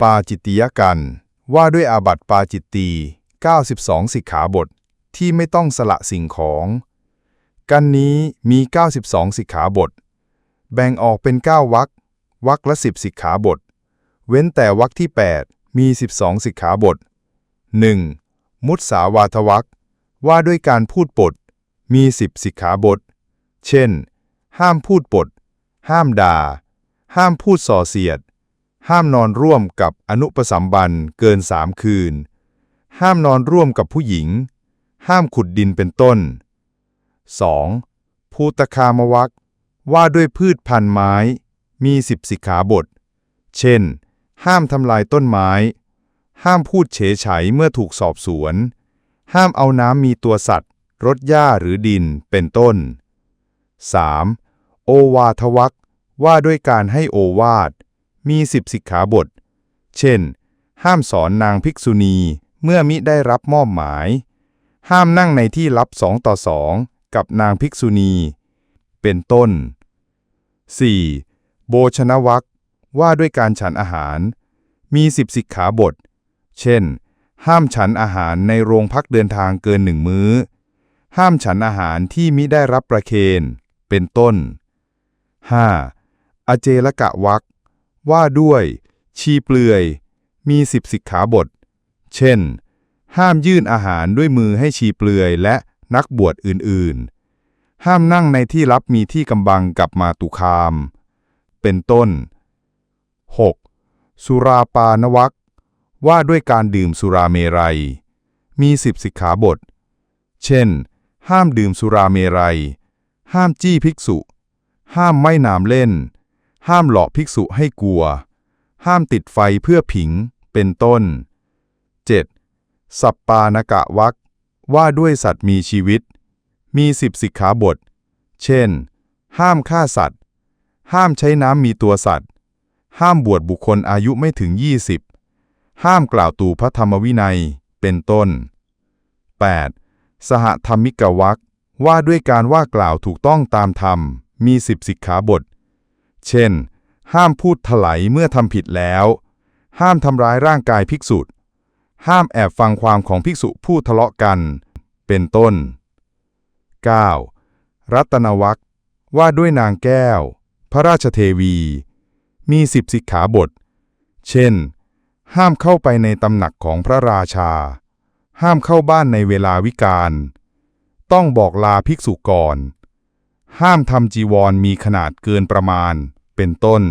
ปาจิตติยกัน ว่าด้วยอาบัติปาจิตตี 92 สิกขาบท ที่ไม่ต้องสละสิ่งของ กันนี้มี 92 สิกขาบท แบ่งออกเป็น 9วรรควรรคละ 10 สิกขาบท เว้นแต่วรรคที่ 8 มี 12 สิกขาบท 1. มุตสาวาทวรรคว่าด้วยการพูดปด มี 10 สิกขาบท เช่น ห้ามพูดปด ห้ามด่า ห้ามพูดส่อเสียด ห้ามนอนร่วมกับอนุปสัมบันเกินสามคืน ห้ามนอนร่วมกับผู้หญิง ห้ามขุดดินเป็นต้น 2. ภูตคามวักว่าด้วยพืชพันธุ์ไม้ มีสิบสิกขาบท เช่น ห้ามทำลายต้นไม้ ห้ามพูดเฉยไฉเมื่อถูกสอบสวน ห้ามเอาน้ำมีตัวสัตว์รดหญ้าหรือดินเป็นต้น 3. โอวาทวักว่าด้วยการให้โอวาท มีสิบสิกขาบท เช่น ห้ามสอนนางภิกษุณีเมื่อมิได้รับมอบหมาย ห้ามนั่งในที่ลับสองต่อสองกับนางภิกษุณี เป็นต้น 4. โบชนวักว่าด้วยการฉันอาหาร มีสิบสิกขาบท เช่น ห้ามฉันอาหารในโรงพักเดินทางเกินหนึ่งมื้อ ห้ามฉันอาหารที่มิได้รับประเคน เป็นต้น 5. อเจลกะวัก ว่าด้วย ชีเปลือย มีสิบสิกขาบท เช่น ห้ามยื่นอาหารด้วยมือให้ชีเปลือยและนักบวชอื่นๆ ห้ามนั่งในที่รับมีที่กำบังกับมาตุคาม เป็นต้น 6. สุราปานวักว่าด้วยการดื่มสุราเมรัย มีสิบสิกขาบท เช่น ห้ามดื่มสุราเมรัย ห้ามจี้ภิกษุ ห้ามไม่นามเล่น ห้ามหลอกภิกษุให้กลัว ห้ามติดไฟเพื่อผิง เป็นต้น 7. สัปปานกะวักว่าด้วยสัตว์มีชีวิต มีสิบสิกขาบท เช่น ห้ามฆ่าสัตว์ ห้ามใช้น้ำมีตัวสัตว์ ห้ามบวชบุคคลอายุไม่ถึง 20 ห้ามกล่าวตูพระธรรมวินัย เป็นต้น 8. สหธรรมิกวักว่าด้วยการว่ากล่าวถูกต้องตามธรรม มีสิบสิกขาบท เช่น ห้ามพูดถลายเมื่อทำผิดแล้ว ห้ามทำร้ายร่างกายภิกษุห้ามแอบฟังความของภิกษุผู้ทะเลาะกัน เป็นต้น 9. รัตนวักว่าด้วยนางแก้ว พระราชเทวี มีสิบสิกขาบท เช่น ห้ามเข้าไปในตำหนักของพระราชา ห้ามเข้าบ้านในเวลาวิกาลต้องบอกลาภิกษุก่อน ห้ามทำจีวรมีขนาดเกินประมาณ เป็นต้น